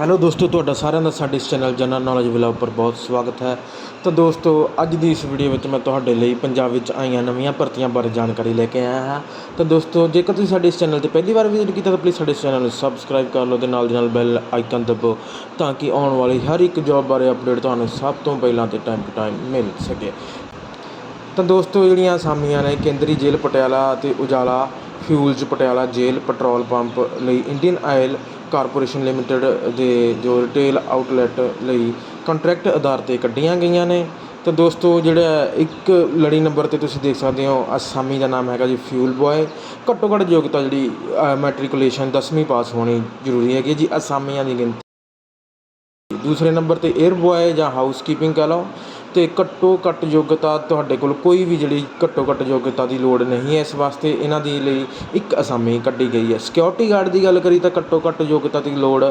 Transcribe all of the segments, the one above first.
Hello ਦੋਸਤੋ, ਤੁਹਾਡਾ ਸਾਰਿਆਂ ਦਾ ਸਾਡੇ ਇਸ ਚੈਨਲ ਜਨਰਲ ਨੌਲੇਜ ਵਲੌਗ ਉੱਪਰ ਬਹੁਤ ਸਵਾਗਤ ਹੈ। ਤਾਂ ਦੋਸਤੋ, ਅੱਜ ਦੀ ਇਸ ਵੀਡੀਓ ਵਿੱਚ ਮੈਂ ਤੁਹਾਡੇ ਲਈ ਪੰਜਾਬ ਵਿੱਚ ਆਈਆਂ ਨਵੀਆਂ ਭਰਤੀਆਂ ਬਾਰੇ ਜਾਣਕਾਰੀ ਲੈ ਕੇ ਆਇਆ ਹਾਂ। ਤਾਂ ਦੋਸਤੋ, ਜੇਕਰ ਤੁਸੀਂ ਸਾਡੇ ਇਸ ਚੈਨਲ ਤੇ ਪਹਿਲੀ ਵਾਰ ਵਿਜ਼ਿਟ ਕੀਤਾ, ਤਾਂ ਪਲੀਜ਼ ਸਾਡੇ ਚੈਨਲ ਨੂੰ ਸਬਸਕ੍ਰਾਈਬ ਕਰ ਲਓ ਤੇ ਨਾਲ ਦੀ ਨਾਲ ਬੈਲ ਆਈਕਨ ਦਬਾਓ ਤਾਂ ਕਿ ਆਉਣ ਵਾਲੀ ਹਰ ਇੱਕ ਜੌਬ ਬਾਰੇ ਅਪਡੇਟ ਤੁਹਾਨੂੰ ਸਭ ਤੋਂ ਪਹਿਲਾਂ ਤੇ ਟਾਈਮ ਟੂ ਟਾਈਮ ਮਿਲ ਸਕੇ। ਤਾਂ ਦੋਸਤੋ, ਜਿਹੜੀਆਂ ਅਸਾਮੀਆਂ ਨੇ, ਕੇਂਦਰੀ ਜੇਲ੍ਹ ਪਟਿਆਲਾ ਅਤੇ ਉਜਾਲਾ ਫਿਊਲਜ਼ ਪਟਿਆਲਾ ਜੇਲ੍ਹ ਪੈਟਰੋਲ ਪੰਪ ਲਈ ਇੰਡੀਅਨ ਆਇਲ ਕਾਰਪੋਰੇਸ਼ਨ ਲਿਮਟਿਡ ਦੇ ਜੋ ਰਿਟੇਲ ਆਊਟਲੈਟ ਲਈ ਕੰਟਰੈਕਟ ਆਧਾਰ 'ਤੇ ਕੱਢੀਆਂ ਗਈਆਂ ਨੇ। ਤਾਂ ਦੋਸਤੋ, ਜਿਹੜਾ ਇੱਕ ਲੜੀ ਨੰਬਰ 'ਤੇ ਤੁਸੀਂ ਦੇਖ ਸਕਦੇ ਹੋ, ਅਸਾਮੀ ਦਾ ਨਾਮ ਹੈਗਾ ਜੀ ਫਿਊਲ ਬੋਏ ਘੱਟੋ ਘੱਟ ਯੋਗਤਾ ਜਿਹੜੀ ਮੈਟ੍ਰਿਕੂਲੇਸ਼ਨ 10ਵੀਂ ਪਾਸ ਹੋਣੀ ਜ਼ਰੂਰੀ ਹੈਗੀ ਜੀ, ਅਸਾਮੀਆਂ ਦੀ ਗਿਣਤੀ। ਦੂਸਰੇ ਨੰਬਰ ਤੇ 에ਅਰ ਬੁਆਏ ਜਾਂ ਹਾਊਸਕੀਪਿੰਗ ਕਹ ਲਓ। ਅਤੇ ਘੱਟੋ ਘੱਟ ਯੋਗਤਾ ਤੁਹਾਡੇ ਕੋਲ ਕੋਈ ਵੀ ਜਿਹੜੀ ਘੱਟੋ ਘੱਟ ਯੋਗਤਾ ਦੀ ਲੋੜ ਨਹੀਂ ਹੈ। ਇਸ ਵਾਸਤੇ ਇਹਨਾਂ ਦੇ ਲਈ ਇੱਕ ਅਸਾਮੀ ਕੱਢੀ ਗਈ ਹੈ। ਸਿਕਿਉਰਿਟੀ ਗਾਰਡ ਦੀ ਗੱਲ ਕਰੀ ਤਾਂ ਘੱਟੋ ਘੱਟ ਯੋਗਤਾ ਦੀ ਲੋੜ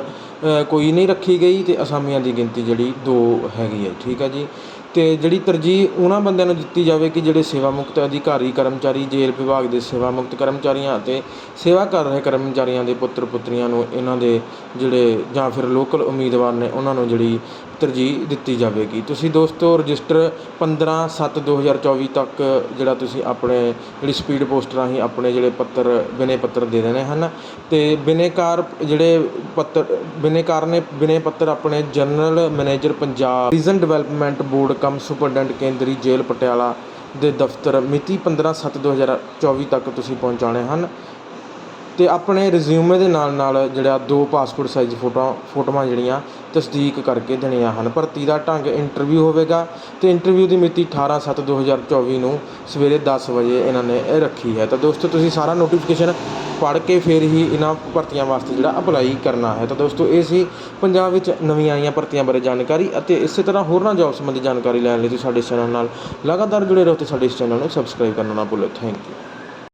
ਕੋਈ ਨਹੀਂ ਰੱਖੀ ਗਈ ਅਤੇ ਅਸਾਮੀਆਂ ਦੀ ਗਿਣਤੀ ਜਿਹੜੀ ਦੋ ਹੈਗੀ ਹੈ। ਠੀਕ ਹੈ ਜੀ? ਅਤੇ ਜਿਹੜੀ ਤਰਜੀਹ ਉਹਨਾਂ ਬੰਦਿਆਂ ਨੂੰ ਦਿੱਤੀ ਜਾਵੇ ਕਿ ਜਿਹੜੇ ਸੇਵਾ ਮੁਕਤ ਅਧਿਕਾਰੀ, ਕਰਮਚਾਰੀ, ਜੇਲ੍ਹ ਵਿਭਾਗ ਦੇ ਸੇਵਾ ਮੁਕਤ ਕਰਮਚਾਰੀਆਂ ਅਤੇ ਸੇਵਾ ਕਰ ਰਹੇ ਕਰਮਚਾਰੀਆਂ ਦੇ ਪੁੱਤਰ ਪੁੱਤਰੀਆਂ ਨੂੰ ਇਹਨਾਂ ਦੇ ਜਿਹੜੇ ਜਾਂ ਫਿਰ ਲੋਕਲ ਉਮੀਦਵਾਰ ਨੇ, ਉਹਨਾਂ ਨੂੰ ਜਿਹੜੀ ਤਰਜੀਹ ਦਿੱਤੀ ਜਾਵੇਗੀ। ਤੁਸੀਂ ਦੋਸਤੋ ਰਜਿਸਟਰ 15 7 2024 ਤੱਕ ਜਿਹੜਾ ਤੁਸੀਂ ਆਪਣੇ, ਜਿਹੜੀ ਸਪੀਡ ਪੋਸਟ ਰਾਹੀਂ ਆਪਣੇ ਜਿਹੜੇ ਪੱਤਰ, ਬਿਨੇ ਪੱਤਰ ਦੇ ਦੇਣੇ ਹਨ। ਅਤੇ ਬਿਨੈਕਾਰ ਜਿਹੜੇ ਪੱਤਰ ਬਿਨੈਕਾਰ ਨੇ ਬਿਨੇ ਪੱਤਰ ਆਪਣੇ general manager Punjab region development board cum superintendent ਕੇਂਦਰੀ ਜੇਲ੍ਹ ਪਟਿਆਲਾ ਦੇ ਦਫ਼ਤਰ ਮਿਤੀ 15 7 2024 ਤੱਕ ਤੁਸੀਂ ਪਹੁੰਚਾਉਣੇ ਹਨ। ਤੇ ਆਪਣੇ ਰਿਜ਼ਿਊਮੇ ਦੇ ਨਾਲ ਨਾਲ ਜਿਹੜਾ ਦੋ ਪਾਸਪੋਰਟ ਸਾਈਜ਼ ਫੋਟੋਆਂ ਫੋਟੋਆਂ ਜਿਹੜੀਆਂ ਤਸਦੀਕ ਕਰਕੇ ਦੇਣੀਆਂ ਹਨ। ਭਰਤੀ ਦਾ ਢੰਗ ਇੰਟਰਵਿਊ ਹੋਵੇਗਾ ਅਤੇ ਇੰਟਰਵਿਊ ਦੀ ਮਿਤੀ 18 7 2024 ਨੂੰ ਸਵੇਰੇ ਦਸ ਵਜੇ ਇਹਨਾਂ ਨੇ ਰੱਖੀ ਹੈ। ਤਾਂ ਦੋਸਤੋ, ਤੁਸੀਂ ਸਾਰਾ ਨੋਟੀਫਿਕੇਸ਼ਨ ਪੜ੍ਹ ਕੇ ਫਿਰ ਹੀ ਇਹਨਾਂ ਭਰਤੀਆਂ ਵਾਸਤੇ ਜਿਹੜਾ ਅਪਲਾਈ ਕਰਨਾ ਹੈ। ਤਾਂ ਦੋਸਤੋ, ਇਹ ਸੀ ਪੰਜਾਬ ਵਿੱਚ ਨਵੀਆਂ ਆਈਆਂ ਭਰਤੀਆਂ ਬਾਰੇ ਜਾਣਕਾਰੀ ਅਤੇ ਇਸੇ ਤਰ੍ਹਾਂ ਹੋਰਨਾਂ ਜੌਬ ਸੰਬੰਧੀ ਜਾਣਕਾਰੀ ਲੈਣ ਲਈ ਤੁਸੀਂ ਸਾਡੇ ਚੈਨਲ ਨਾਲ ਲਗਾਤਾਰ ਜੁੜੇ ਰਹੋ ਤੇ ਸਾਡੇ ਇਸ ਚੈਨਲ ਨੂੰ ਸਬਸਕ੍ਰਾਈਬ ਕਰਨਾ ਨਾ ਭੁੱਲੋ। Thank you